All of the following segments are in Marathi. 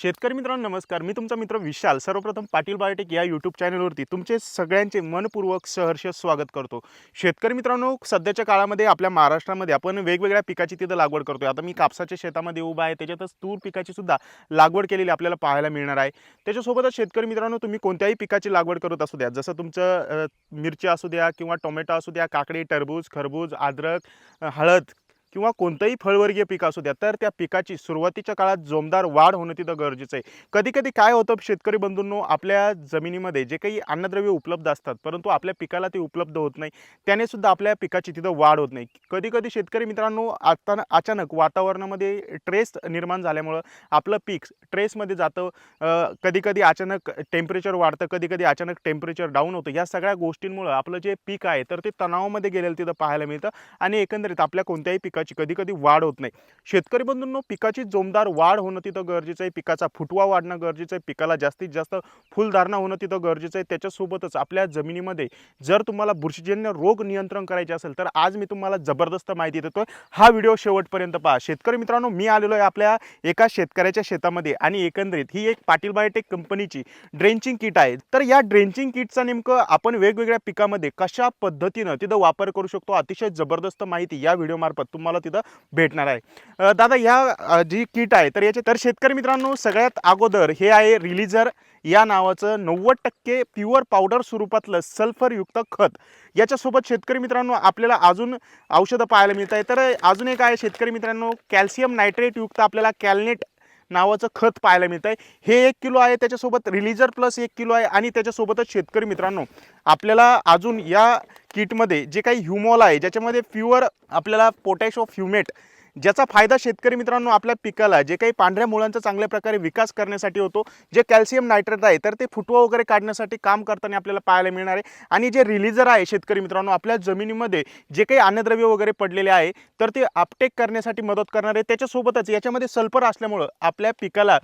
शेतकरी मित्रांनो नमस्कार. मी तुमचा मित्र विशाल. सर्वप्रथम पाटील बायोटेक या यूट्यूब चॅनलवरती तुमचे सगळ्यांचे मनपूर्वक सहर्ष स्वागत करतो. शेतकरी मित्रांनो सध्याच्या काळामध्ये आपल्या महाराष्ट्रामध्ये आपण वेगवेगळ्या पिकाची तिथं लागवड करतो आता मी कापसाच्या शेतामध्ये उभा आहे. त्याच्यातच तूर पिकाची सुद्धा लागवड केलेली आपल्याला पाहायला मिळणार आहे. त्याच्यासोबतच शेतकरी मित्रांनो तुम्ही कोणत्याही पिकाची लागवड करत असू द्या. जसं तुमचं मिरची असू द्या किंवा टोमॅटो असू द्या काकडी टरबूज खरबूज अद्रक हळद किंवा कोणतंही फळवर्गीय पीक असू द्या तर त्या पिकाची सुरुवातीच्या काळात जोमदार वाढ होणं तिथं गरजेचं आहे. कधी कधी काय होतं शेतकरी बंधूंनो आपल्या जमिनीमध्ये जे काही अन्नद्रव्य उपलब्ध असतात परंतु आपल्या पिकाला ते उपलब्ध होत नाही त्याने सुद्धा आपल्या पिकाची तिथं वाढ होत नाही. कधी कधी शेतकरी मित्रांनो आता अचानक वातावरणामध्ये ट्रेस निर्माण झाल्यामुळं आपलं पीक ट्रेसमध्ये जातं कधी कधी अचानक टेम्परेचर वाढतं कधी कधी अचानक टेम्परेचर डाऊन होतं या सगळ्या गोष्टींमुळं आपलं जे पीक आहे तर ते तणावामध्ये गेलेलं तिथं पाहायला मिळतं आणि एकंदरीत आपल्या कोणत्याही पिकाची कधी कधी वाढ होत नाही. शेतकरी बंधूंनो पिकाची जोमदार वाढ होणं तिथं गरजेचं आहे. पिकाचा फुटवा वाढणं गरजेचं आहे. पिकाला जास्तीत जास्त फुलधारणा होणं तिथं गरजेचं आहे. त्याच्यासोबतच आपल्या जमिनीमध्ये जर तुम्हाला बुरशीजन्य रोग नियंत्रण करायचे असेल तर आज मी तुम्हाला जबरदस्त माहिती देतोय. हा व्हिडिओ शेवटपर्यंत पहा. शेतकरी मित्रांनो मी आलेलो आहे आपल्या एका शेतकऱ्याच्या शेतामध्ये आणि एकंदरीत ही एक पाटील बायोटेक कंपनीची ड्रेंचिंग किट आहे. तर या ड्रेंचिंग किटचा नेमकं आपण वेगवेगळ्या पिकामध्ये कशा पद्धतीनं तिथं वापर करू शकतो? अतिशय जबरदस्त माहिती या व्हिडिओमार्फत तुम्हाला तिथं भेटणार आहे. दादा ह्या जी किट आहे तर याचे तर शेतकरी मित्रांनो सगळ्यात अगोदर हे आहे रिलीजर या नावाचं नव्वद टक्के प्युअर पावडर स्वरूपातलं सल्फरयुक्त खत. याच्यासोबत शेतकरी मित्रांनो आपल्याला अजून औषधं पाहायला मिळत आहे तर अजून एक आहे शेतकरी मित्रांनो कॅल्शियम नायट्रेटयुक्त आपल्याला कॅलनेट नावाचं खत पाहायला मिळतं आहे हे एक किलो आहे त्याच्यासोबत रिलीजर प्लस एक किलो आहे. आणि त्याच्यासोबतच शेतकरी मित्रांनो आपल्याला अजून या किटमध्ये जे काही ह्युमॉल आहे ज्याच्यामध्ये प्युअर आपल्याला पोटॅश ऑफ ह्युमेट ज्याचा फायदा शेतकरी मित्रांनो आपल्या पिकाला जे काही पांढऱ्या मुळांचा चांगल्या प्रकारे विकास करण्यासाठी होतो जे कॅल्शियम नायट्रेट आहे तर ते फुटवा वगैरे काढण्यासाठी काम करताना आपल्याला पाहायला मिळणार. आहे आणि जे रिलीजर आहे शेतकरी मित्रांनो आपल्या जमिनीमध्ये जे काही अन्नद्रव्य वगैरे पडलेले आहे तर ते अपटेक करण्यासाठी मदत करणार. आहे त्याच्यासोबतच याच्यामध्ये सल्फर असल्यामुळं आपल्या पिकाला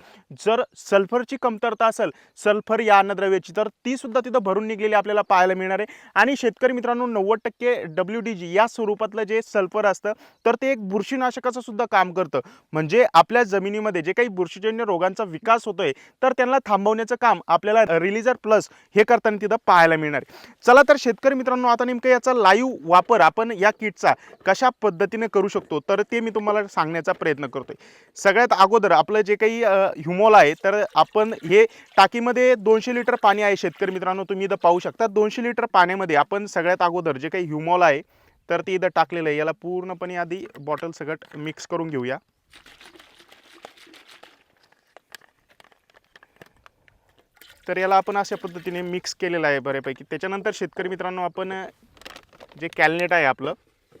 जर सल्फरची कमतरता असेल सल्फर या अन्नद्रव्याची तर ती सुद्धा तिथं भरून निघलेली आपल्याला पाहायला मिळणार. आहे आणि शेतकरी मित्रांनो नव्वद टक्के डब्ल्यू डी जी या स्वरूपातलं जे सल्फर असतं तर ते एक बुरशीनाशक बुरशीनाशकाचं सुद्धा काम करतं. म्हणजे आपल्या जमिनीमध्ये जे काही बुरशीजन्य रोगांचा विकास होतोय तर त्यांना थांबवण्याचं काम आपल्याला रिलीजर प्लस हे करताना तिथं पाहायला मिळणार चला तर शेतकरी मित्रांनो आता नेमकं याचा लाईव्ह वापर आपण या किटचा कशा पद्धतीने करू शकतो? तर ते मी तुम्हाला सांगण्याचा प्रयत्न करतोय. सगळ्यात अगोदर आपलं जे काही ह्युमोल आहे तर आपण हे टाकीमध्ये दोनशे लिटर पाणी आहे शेतकरी मित्रांनो तुम्ही इथं पाहू शकता. दोनशे लिटर पाण्यामध्ये आपण सगळ्यात अगोदर जे काही ह्युमॉल आहे तर ते इथं टाकलेलं आहे. याला पूर्णपणे आधी बॉटल सगट मिक्स करून घेऊया. तर याला आपण अशा पद्धतीने मिक्स केलेलं आहे बऱ्यापैकी. त्याच्यानंतर शेतकरी मित्रांनो आपण जे कॅलनेट आहे आपलं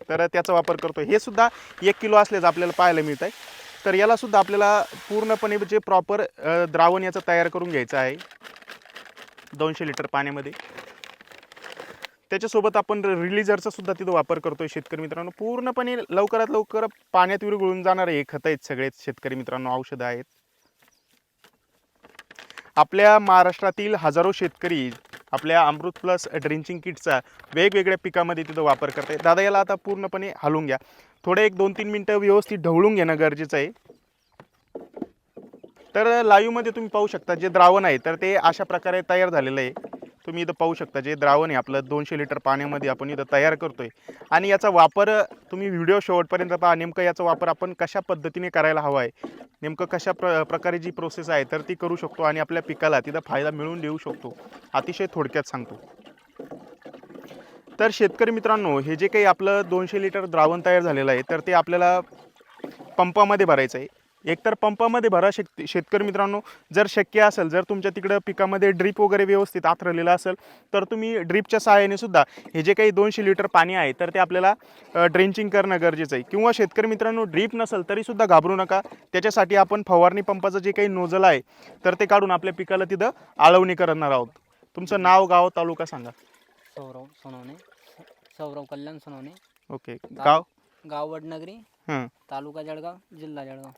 तर त्याचा वापर करतो हे सुद्धा एक किलो असल्याचं आपल्याला पाहायला मिळत आहे तर यालासुद्धा आपल्याला पूर्णपणे जे प्रॉपर द्रावण याचं तयार करून घ्यायचं आहे. दोनशे लिटर पाण्यामध्ये. त्याच्यासोबत आपण रिलीजरचा सुद्धा तिथं वापर करतोय शेतकरी मित्रांनो. पूर्णपणे लवकरात लवकर पाण्यात विरघळून जाणारे हे खतं आहेत सगळेच शेतकरी मित्रांनो औषधं आहेत. आपल्या महाराष्ट्रातील हजारो शेतकरी आपल्या अमृत प्लस ड्रिंचिंग किटचा वेगवेगळ्या पिकामध्ये तिथं वापर करताय दादा याला आता पूर्णपणे हलवून घ्या. थोडे एक दोन तीन मिनटं व्यवस्थित ढवळून घेणं गरजेचं आहे. तर लाईव्हमध्ये तुम्ही पाहू शकता जे द्रावण आहे तर ते अशा प्रकारे तयार झालेलं आहे. तुम्ही इथं पाहू शकता जे द्रावण आहे आपलं दोनशे लिटर पाण्यामध्ये आपण इथं तयार करतो आहे आणि याचा वापर तुम्ही व्हिडिओ शेवटपर्यंत पहा नेमकं याचा वापर आपण कशा पद्धतीने करायला हवा आहे? नेमकं कशा प्र प्रकारे जी प्रोसेस आहे तर ती करू शकतो आणि आपल्या पिकाला तिथं फायदा मिळवून देऊ शकतो. अतिशय थोडक्यात सांगतो. तर शेतकरी मित्रांनो हे जे काही आपलं दोनशे लिटर द्रावण तयार झालेलं आहे तर ते आपल्याला पंपामध्ये भरायचं आहे. एकतर पंपामध्ये भरा शेत शेतकरी मित्रांनो. जर शक्य असेल जर तुमच्या तिकडं पिकामध्ये ड्रीप वगैरे व्यवस्थित आथरलेलं असेल तर तुम्ही ड्रीपच्या सहाय्याने सुद्धा हे जे काही दोनशे लिटर पाणी आहे तर ते आपल्याला ड्रेंचिंग करणं गरजेचं आहे. किंवा शेतकरी मित्रांनो ड्रीप नसेल तरीसुद्धा घाबरू नका. त्याच्यासाठी आपण फवारणी पंपाचं जे काही नोजल आहे तर ते काढून आपल्या पिकाला तिथं आळवणी करणार आहोत. तुमचं नाव गाव तालुका सांगा. सौरव सोनवणे. सौरव कल्याण सोनवणे. ओके. गाव? गाव वडनगरी. हां. तालुका जळगाव जिल्हा जळगाव.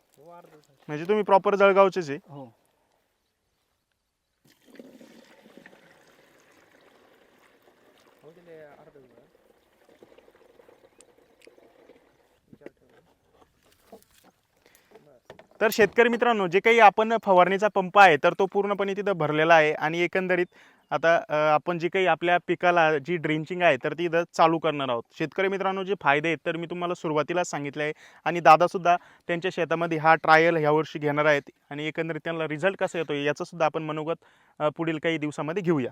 म्हणजे तुम्ही प्रॉपर जळगावचेच आहे? हो. तर शेतकरी मित्रांनो जे काही आपण फवारणीचा पंप आहे तर तो पूर्णपणे तिथं भरलेला आहे आणि एकंदरीत आता आपण जी काही आपल्या पिकाला जी ड्रिंचिंग आहे तर ती इथं चालू करणार आहोत. शेतकरी मित्रांनो जे फायदे आहेत तर मी तुम्हाला सुरुवातीलाच सांगितले आहे. आणि दादासुद्धा त्यांच्या शेतामध्ये हा ट्रायल ह्या वर्षी घेणार आहेत. आणि एकंदरीत त्यांना रिझल्ट कसा येतो याचंसुद्धा आपण मनोगत पुढील काही दिवसामध्ये घेऊया.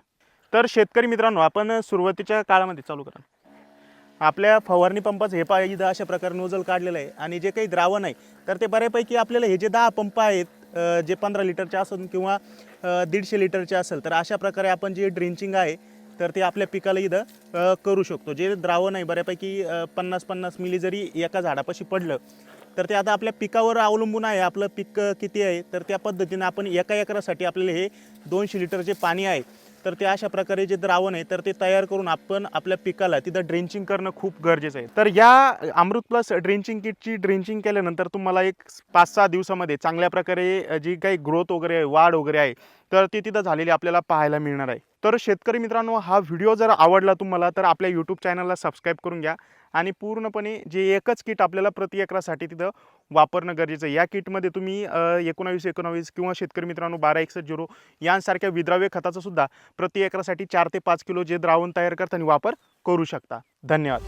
तर शेतकरी मित्रांनो आपण सुरुवातीच्या काळामध्ये चालू करा. आपल्या फवारणी पंपाचं हे पा इथं अशा प्रकारे नोजल काढलेलं आहे. आणि जे काही द्रावण आहे तर ते बऱ्यापैकी आपल्याला हे जे दहा पंप आहेत जे पंधरा लिटरचे असेल किंवा दीडशे लिटरचे असेल तर अशा प्रकारे आपण जे ड्रिंचिंग आहे तर ते आपल्या पिकाला इथं करू शकतो. जे द्रावण आहे बऱ्यापैकी पन्नास पन्नास मिली जरी एका झाडापाशी पडलं तर ते आता आपल्या पिकावर अवलंबून आहे. आपलं पीक किती आहे तर त्या पद्धतीने आपण एका एकरासाठी आपल्याला हे दोनशे लिटरचे पाणी आहे. तर ते अशा प्रकारे जे द्रावण आहे तर ते तयार करून आपण आपल्या पिकाला तिथं ड्रेंचिंग करणं खूप गरजेचं आहे. तर या अमृत प्लस ड्रेंचिंग किटची ड्रेंचिंग केल्यानंतर तुम्हाला एक पाच सहा दिवसामध्ये चांगल्या प्रकारे जी काही ग्रोथ वगैरे आहे वाढ वगैरे आहे तर ती तिथं झालेली आपल्याला पाहायला मिळणार आहे. तर शेतकरी मित्रांनो हा व्हिडिओ जर आवडला तुम्हाला तर आपल्या यूट्यूब चॅनलला सबस्क्राईब करून घ्या आणि पूर्णपणे जे एकच किट आपल्याला प्रति एकरासाठी तिथं वापरणं गरजेचं आहे. या किटमध्ये तुम्ही एकोणावीस एकोणावीस किंवा शेतकरी मित्रांनो बारा एकसष्ट झिरो यांसारख्या विद्राव्य खताचा सुद्धा प्रति एकरासाठी चार ते पाच किलो जे द्रावण तयार करताना वापर करू शकता. धन्यवाद.